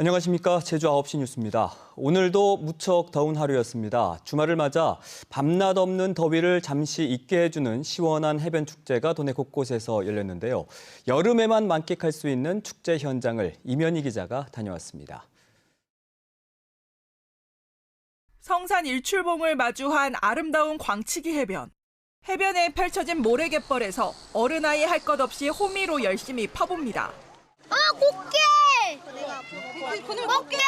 안녕하십니까. 제주 9시 뉴스입니다. 오늘도 무척 더운 하루였습니다. 주말을 맞아 밤낮 없는 더위를 잠시 잊게 해주는 시원한 해변 축제가 도내 곳곳에서 열렸는데요. 여름에만 만끽할 수 있는 축제 현장을 이면희 기자가 다녀왔습니다. 성산 일출봉을 마주한 아름다운 광치기 해변. 해변에 펼쳐진 모래갯벌에서 어른아이 할 것 없이 호미로 열심히 파봅니다. 아, 꽃게! 꽃게!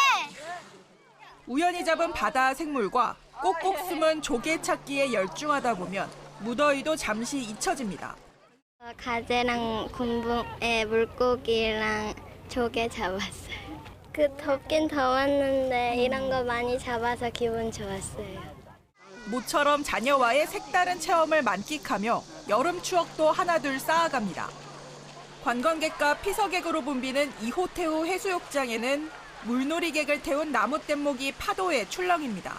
우연히 잡은 바다 생물과 꼭꼭 숨은 조개 찾기에 열중하다 보면 무더위도 잠시 잊혀집니다. 어, 가재랑 군붕에 물고기랑 조개 잡았어요. 그 덥긴 더웠는데 이런 거 많이 잡아서 기분 좋았어요. 모처럼 자녀와의 색다른 체험을 만끽하며 여름 추억도 하나둘 쌓아갑니다. 관광객과 피서객으로 붐비는 이호태우 해수욕장에는 물놀이객을 태운 나무 뗏목이 파도에 출렁입니다.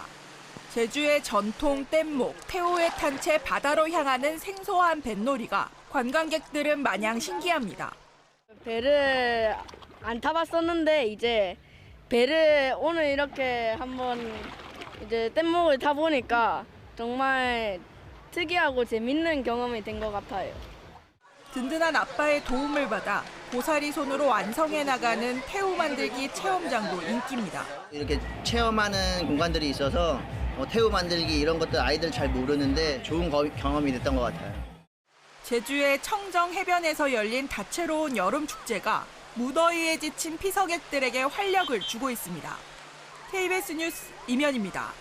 제주의 전통 뗏목 태호에 탄 채 바다로 향하는 생소한 뱃놀이가 관광객들은 마냥 신기합니다. 배를 안 타봤었는데 이제 배를 오늘 이렇게 한번 이제 뗏목을 타 보니까 정말 특이하고 재밌는 경험이 된 것 같아요. 든든한 아빠의 도움을 받아 고사리 손으로 완성해 나가는 태호 만들기 체험장도 인기입니다. 이렇게 체험하는 공간들이 있어서 뭐 태우 만들기 이런 것들 아이들 잘 모르는데 좋은 거- 경험이 됐던 것 같아요. 제주의 청정 해변에서 열린 다채로운 여름 축제가 무더위에 지친 피서객들에게 활력을 주고 있습니다. KBS 뉴스 이면입니다.